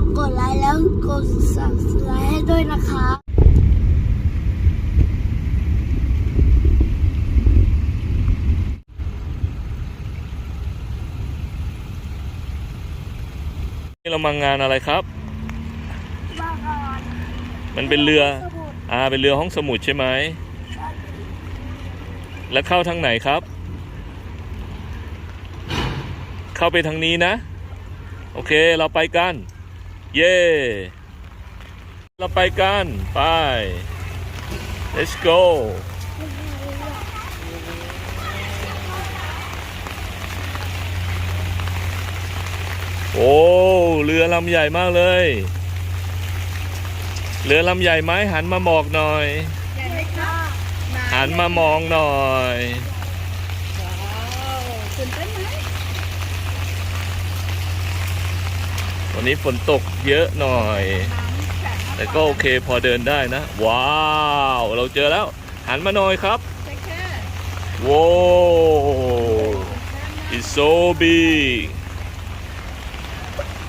มกดไลค์แล้วกด subscribe ให้ด้วยนะคะนี่เรามางานอะไรครับ มันเป็นเรือ อ่า เป็นเรือห้องสมุดใช่ไหม แล้วเข้าทางไหนครับ เข้าไปทางนี้นะ โอเค เราไปกัน เย้เราไปกัน ไป let's go โอ้ เรือลำใหญ่มากเลย เรือลำใหญ่ไหมหันมาหมอกหน่อยใหญ่ไหมคะหันมามองหน่อยว้าวตื่นเต้นไหม วันนี้ฝนตกเยอะหน่อยน้ำแข็งแต่ก็โอเคพอเดินได้นะ ว้าว เราเจอแล้ว หันมาหน่อยครับใช่แค่ว้าว it's so big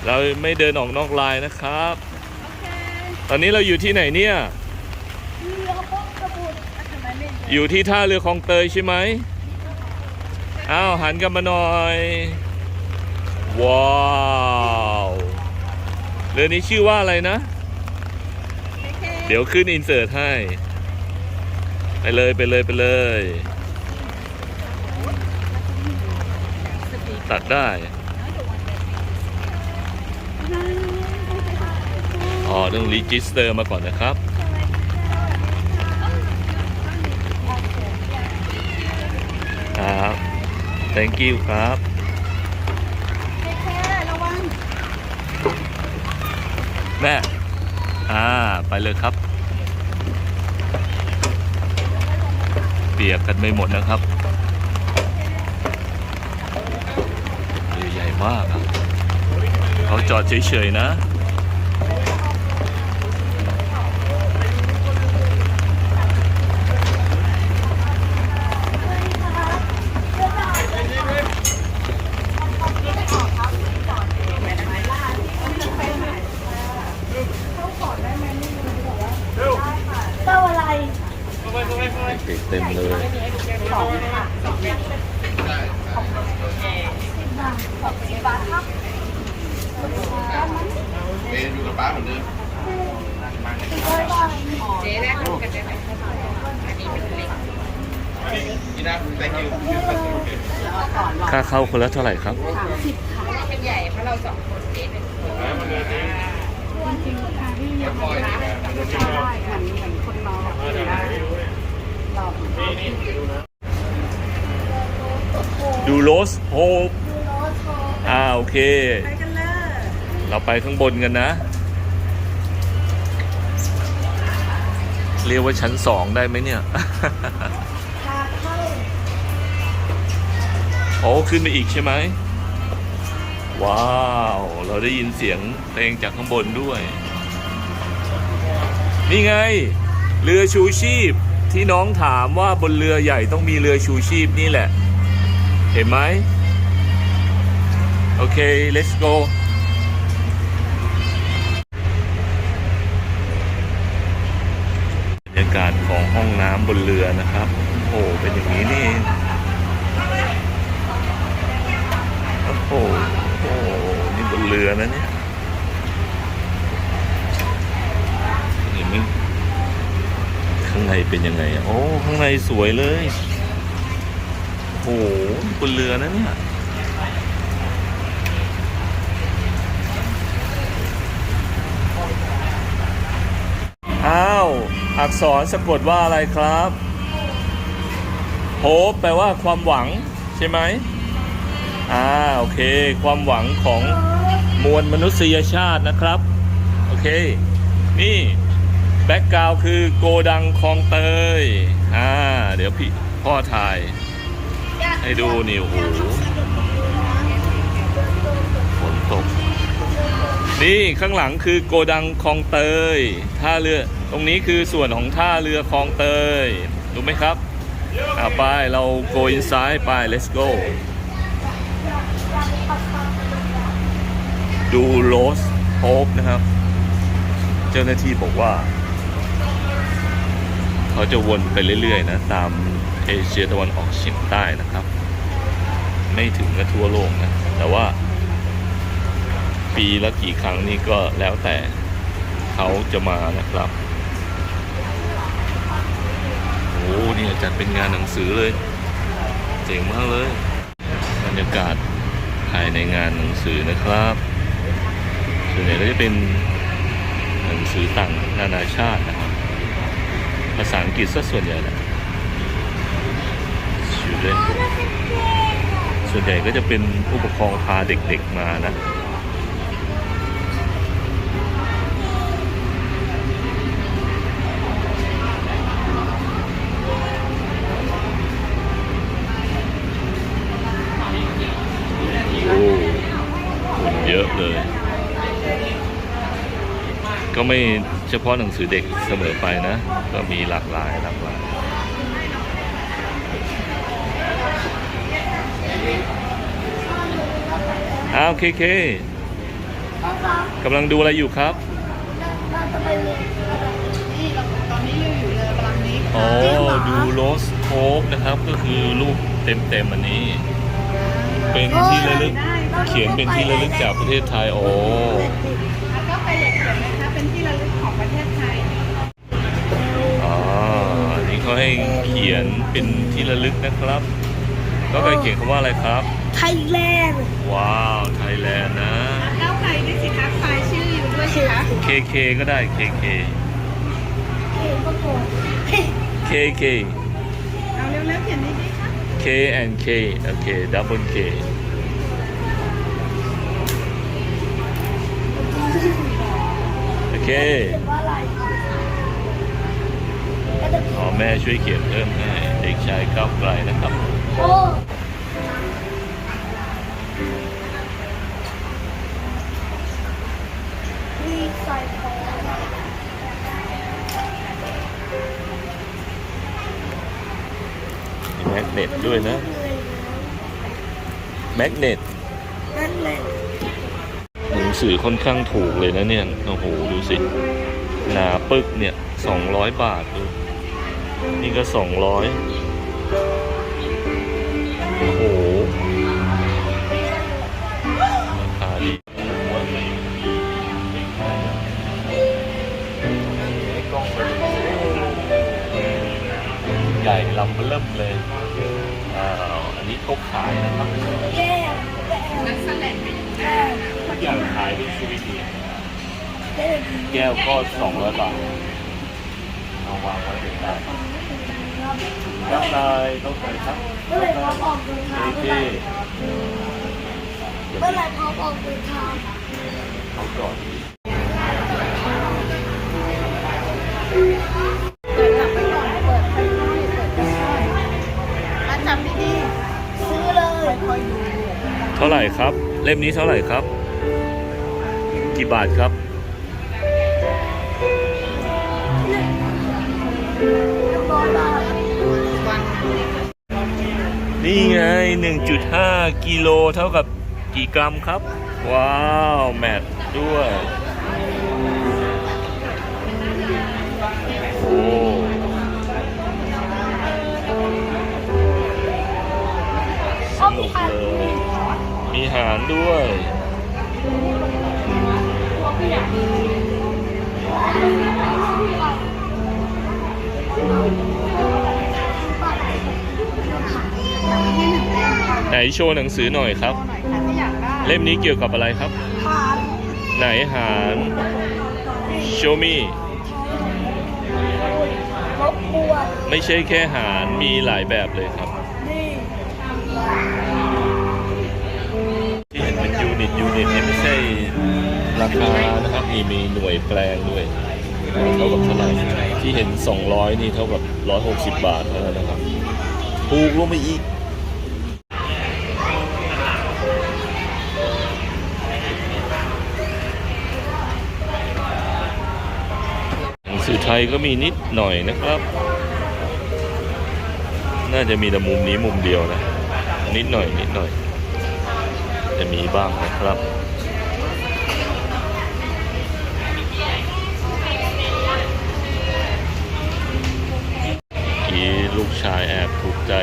เราไม่เดินออกนอกลายนะครับโอเคตอนนี้เราอยู่ที่ไหนเนี่ยเรือห้องสมุดอะทำไมไม่เดินอยู่ที่ท่าเรือคลองเตยใช่ไหมอ้าว หันกลับมาหน่อย ว้าวเรือนี้ชื่อว่าอะไรนะใช่แค่เดี๋ยวขึ้นอินเสิร์ตให้ ไปเลยไปเลยไปเลย ตัดได้ อ๋อ ต้องรีจิสเตอร์มาก่อนนะครับครับ thank you ครับ ใช่แค่ระวัง แม่ อ่า ไปเลยครับ เปียกกันไม่หมดนะครับใหญ่มากอะเขาจอดเฉยๆนะ เต้าอะไร เด็กเต็มเลยเมย์อยู่กับป้าเหมือนเดิมเจ๊แรกกันได้ไหมอันนี้เป็นเล็กนี่นะ thank you ค่าเข้าคนละเท่าไหร่ครับเราเป็นใหญ่เพราะเราสองคนเจ๊เป็นคนจริงๆที่ยังไม่ได้เหมือนเหมือนคนนองได้หลอกดูโรสโฮปดูโรสโทอ่า โอเค ไปกันเลยเราไปข้างบนกันนะ เรียกว่าชั้นสองได้ไหมเนี่ยทางเข้าโอ้ขึ้นไปอีกใช่ไหม ว้าว เราได้ยินเสียงเพลงจากข้างบนด้วย นี่ไง เรือชูชีพ ที่น้องถามว่าบนเรือใหญ่ต้องมีเรือชูชีพนี่แหละ เห็นไหมโอเค let's go บรรยากาศของห้องน้ำบนเรือนะครับ โอ้เป็นอย่างนี้นี่ เป็นยังไงอะโอ้ข้างในสวยเลยโอ้โหบนเรือนะเนี่ยอ้าว อักษรสะกดว่าอะไรครับ โฮปแปลว่าความหวังใช่ไหมอ่าโอเค ความหวังของมวลมนุษยชาตินะครับ โอเค นี่ แบ็กกราวคือโกดังคลองเตย อ่า เดี๋ยวพี่พ่อถ่าย ให้ดูนี่โอ้โหฝนตก นี่ข้างหลังคือโกดังคลองเตย ท่าเรือ ตรงนี้คือส่วนของท่าเรือคลองเตย รู้ไหมครับอาไปเรา go inside ไป let's go ดูโรสโฮปนะครับ เจ้าหน้าที่บอกว่า เขาจะวนไปเรื่อยๆนะตามเอเชียตะวันออกเฉียงใต้นะครับ ไม่ถึงกับทั่วโลกนะแต่ว่า ปีละกี่ครั้งนี่ก็แล้วแต่เขาจะมานะครับโอ้เนี่ยจัดเป็นงานหนังสือเลย เจ๋งมากเลยบรรยากาศภายในงานหนังสือนะครับส่วนใหญ่ก็จะเป็นหนังสือต่างนานาชาตินะ ภาษาอังกฤษซะส่วนใหญ่แหละ student ส่วนใหญ่ก็จะเป็นผู้ปกครองพาเด็กๆมานะโอ้คนเยอะเลย ก็ไม่ เฉพาะหนังสือเด็กเสมอไปนะ ก็มีหลากหลายหลากหลายอ้าวเคเคพ่อครับกำลังดูอะไรอยู่ครับเราจะไปเรียนนี่เราตอนนี้อยู่อยู่เรือกำลังนี้อ๋อดูโรสโคกนะครับ ก็คือรูปเต็มๆอันนี้ เป็นที่ระลึกเขียนเป็นที่ระลึกจากประเทศไทยโอ้ ประเทศไทยอ๋ออันนี้เขาให้เขียนเป็นที่ระลึกนะครับ ก็ไปเขียนคำว่าอะไรครับ ไทยแลนด์ว้าว ไทยแลนด์นะ เก้าไกลด้วยสิคะไฟล์ชื่ออยู่ด้วยสิคะ KK ก็ได้ KK เขียนประกอบ KK เอาเร็วๆเขียนดีๆค่ะ K and K โอเค double K โอเคเขียนว่า อะไรก็จะขอแม่ช่วยเขียนเพิ่มให้เด็กชายก้าวไกลนะครับโอ้มีใส่ของมีแมกเนตด้วยนะ แมกเนตนั่นแหละหนังสือค่อนข้างถูกเลยนะเนี่ย โอ้โห ดูสิ หนาปึกเนี่ยสองร้อยบาทดู นี่ก็สองร้อยโอ้โหราคาดีใหญ่ลำเริ่มเลยอ่าอันนี้เขาขายนะครับแก้วนักแสดงแก้วทุกอย่างขายเป็นซูวิเนียร์แก้วแก้วก็สองร้อยบาท เอาวางไว้เป็นได้ครับนายต้องใส่ครับเมื่อไหร่พร้อมออกเดินทางโอเคเมื่อไหร่พร้อมออกเดินทางเขาก่อนเปิดจับไปก่อนเปิดค่อยเปิดค่อยๆมาจับดีซื้อเลยคอยดูเท่าไหร่ครับ เล่มนี้เท่าไหร่ครับ กี่บาทครับ นี่ไง 1.5 กิโลเท่ากับกี่กรัมครับ ว้าว แมทด้วย โอ้สนุกเลย มีหารด้วย โชว์หนังสือหน่อยครับหน่อยค่ะถ้าอยากได้เล่มนี้เกี่ยวกับอะไรครับทานไหนหารโชมีรบกวนไม่ใช่แค่หารมีหลายแบบเลยครับนี่ที่เห็นเป็นยูนิตยูนิตเนี่ยไม่ใช่ราคานะครับมีมีหน่วยแปลงด้วยเท่ากับเท่าไหร่ที่เห็น 200 นี่เท่ากับ 160 บาทเท่านั้นนะครับถูกลงไปอีก ไทยก็มีนิดหน่อยนะครับ น่าจะมีแต่มุมนี้มุมเดียวนะ นิดหน่อยนิดหน่อย จะมีบ้างนะครับกีลูกชายแอบถูกใจ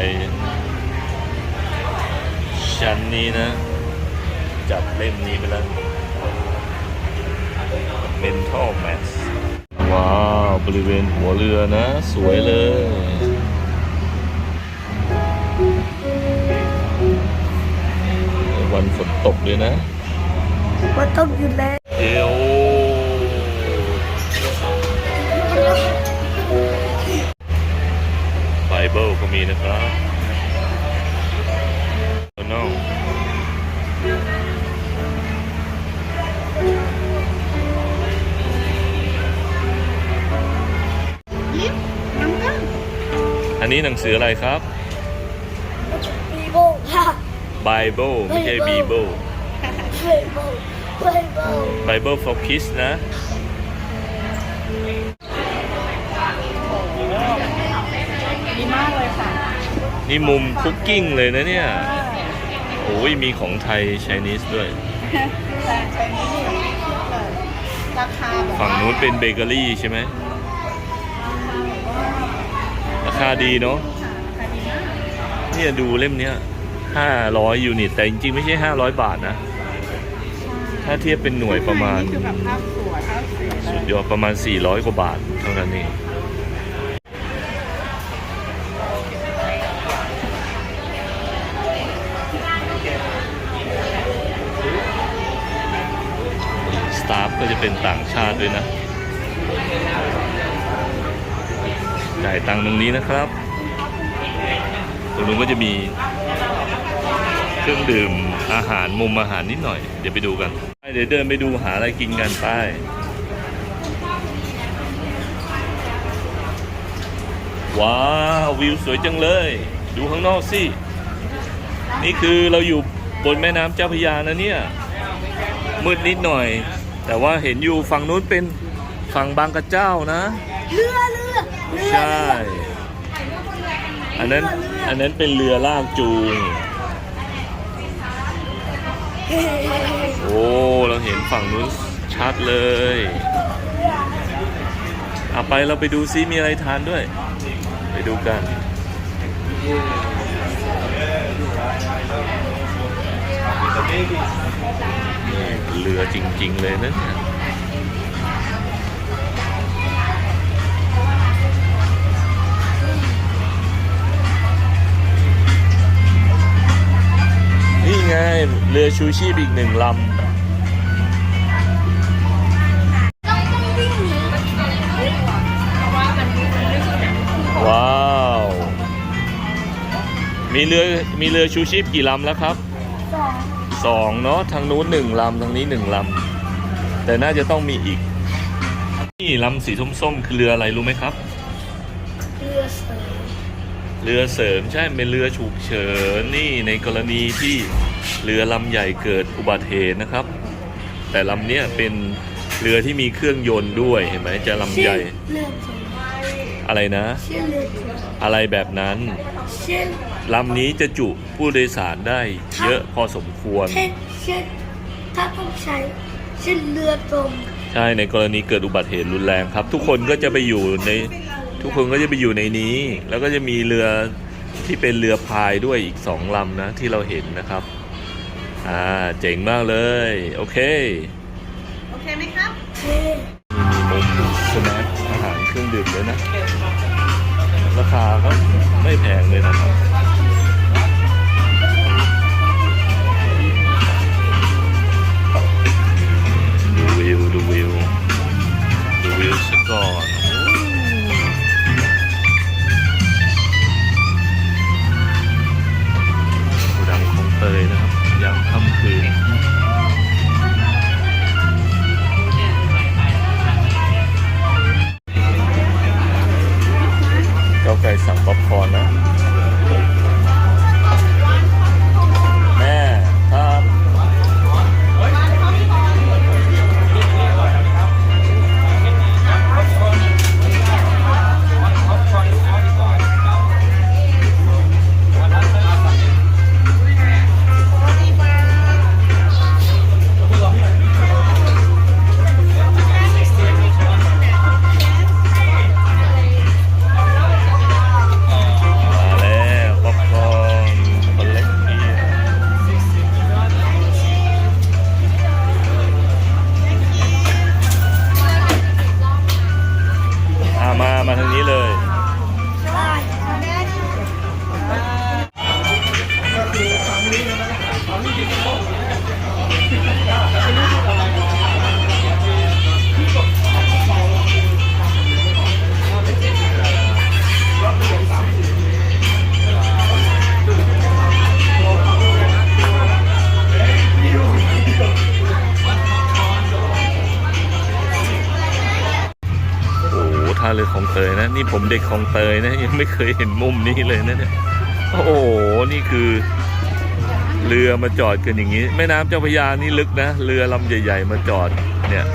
ฉันนี้นะ จับเล่มนี้ไปแล้ว mental math ว้าว บริเวณหัวเรือนะ สวยเลย วันฝนตกด้วยนะมันต้องอยู่แล้วเอวไบเบิลก็มีนะครับ นนี้หนังสืออะไรครับบีโบค่ะ Bible ไม่ใช่ Bible เบโบเบโบ Bible for Kids นะดีมากเลยค่ะ นี่มุมคุกกิ้งเลยนะเนี่ย โอ้ยมีของไทย Chinese ด้วยแต่ใช้นี้นี่เลยราคาแบบฝั่งนู้นเป็นเบเกอรี่ใช่ไหมรา คาดีเนาะเนี่ยดูเล่มเนี้ย500ยูนิต แต่จริงๆ ไม่ใช่500บาทนะ ถ้าเทียบเป็นหน่วยประมาณ คือแบบภาพสวยภาพสวยเลสุดยอดประมาณ 400 กว่าบาทเท่านั้นเองสตาฟก็จะเป็นต่างชาติด้วยนะ จ่ายตังค์ตรงนี้นะครับ ตรงนู้นก็จะมีเครื่องดื่มอาหารมุมอาหารนิดหน่อย เดี๋ยวไปดูกันเดี๋ยวเดินไปดูหาอะไรกินกันไปว้าววิวสวยจังเลย ดูข้างนอกสิ นี่คือเราอยู่บนแม่น้ำเจ้าพยานะเนี่ย มืดนิดหน่อย แต่ว่าเห็นอยู่ฝั่งนู้นเป็นฝั่งบางกระเจ้านะ เรือเรือ ใช่ อันนั้นอันนั้นเป็นเรือลากจูง โอ้เราเห็นฝั่งนู้นชัดเลยเอาไปเราไปดูซิมีอะไรทานด้วย ไปดูกันเรือจริง ๆ เลยนะเนี่ย นี่ไง เรือชูชีพอีกหนึ่งลต้องต้องวิ่งหนีำว้าว มีเรือ มีเรือชูชีพกี่ลำแล้วครับสองสองเนาะ ทางนู้นหนึ่งลำ ทางนี้หนึ่งลำ แต่น่าจะต้องมีอีก นี่ลำสีส้มๆ คือเรืออะไรรู้ไหมครับเรือเสือ เรือเสริมใช่เป็นเรือฉุกเฉินนี่ในกรณีที่เรือลำใหญ่เกิดอุบัติเหตุนะครับ แต่ลำเนี้ยเป็นเรือที่มีเครื่องยนต์ด้วยเห็นไหมจะลำใหญ่ เรือเสืออะไรนะ ชื่อเรือเสืออะไรแบบนั้นเช่นลำนี้จะจุผู้โดยสารได้เยอะพอสมควร เช่นเช่นถ้าต้องใช้เช่นเรือจม ใช่ในกรณีเกิดอุบัติเหตุรุนแรงครับ ทุกคนก็จะไปอยู่ใน ทุกคนก็จะไปอยู่ในนี้ แล้วก็จะมีเรือที่เป็นเรือพายด้วยอีกสองลำนะที่เราเห็นนะครับ อ่าเจ๋งมากเลย โอเค โอเคไหมครับเช่นมีมุมสแน็คอาหารเครื่องดื่มด้วยนะ ราคาก็ไม่แพงเลยนะครับ ของเตยนะ นี่ผมเด็กของเตยนะ ยังไม่เคยเห็นมุมนี้เลยนะเนี่ยโอ้โหนี่คือ เรือมาจอดกันอย่างนี้ แม่น้ำเจ้าพระยานี่ลึกนะ เรือลำใหญ่ ๆ มาจอดเนี่ย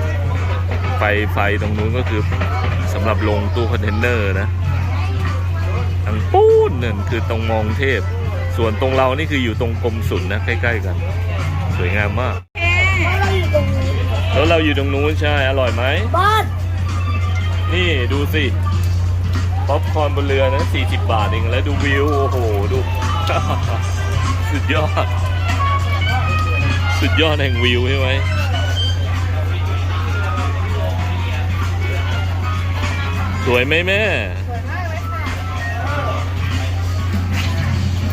ไฟไฟตรงนู้นก็คือสำหรับลงตู้คอนเทนเนอร์นะทางปูนนั่นคือตรงมองเทพ ส่วนตรงเรานี่คืออยู่ตรงกรมศุลนะใกล้ๆกัน สวยงามมากแล้วเราอยู่ตรงนู้นใช่ อร่อยไหมบ้าน นี่ดูสิป๊อปคอร์นบนเรือนะ40 บาทเองแล้วดูวิว โอ้โห ดู สุดยอด สุดยอดแห่งวิวใช่ไหมสวยไหมแม่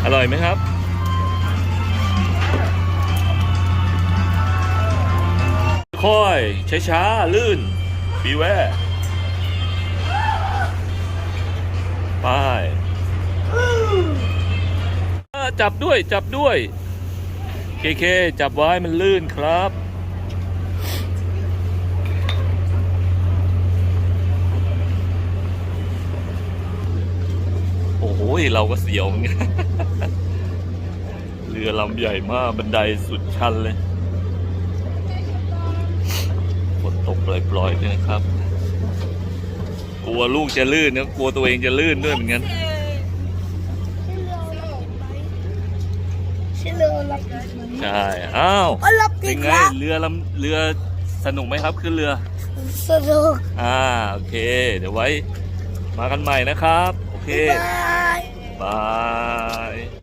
อร่อยไหมครับ ค่อยช้าๆลื่นบีแวร์ ไปจับด้วยจับด้วย เคเคจับไว้มันลื่นครับ โอ้โหเราก็เสียวเหมือนกันเรือลำใหญ่มาก บันไดสุดชันเลยฝนตกปล่อยๆเลยนะครับ ลัวลูกจะลื่นนะกลัวตัวเองจะลื่นด้วยเหมือนกันใช่เรือรับผิดไหมใช่อ้าวอ๋อรับผิเป็ดนไงครับเรือลำเรือสนุกไหมครับขึ้นเรือ สนุกอ่าโอเค เดี๋ยวไว้ มากันใหม่นะครับ โอเคบายบาย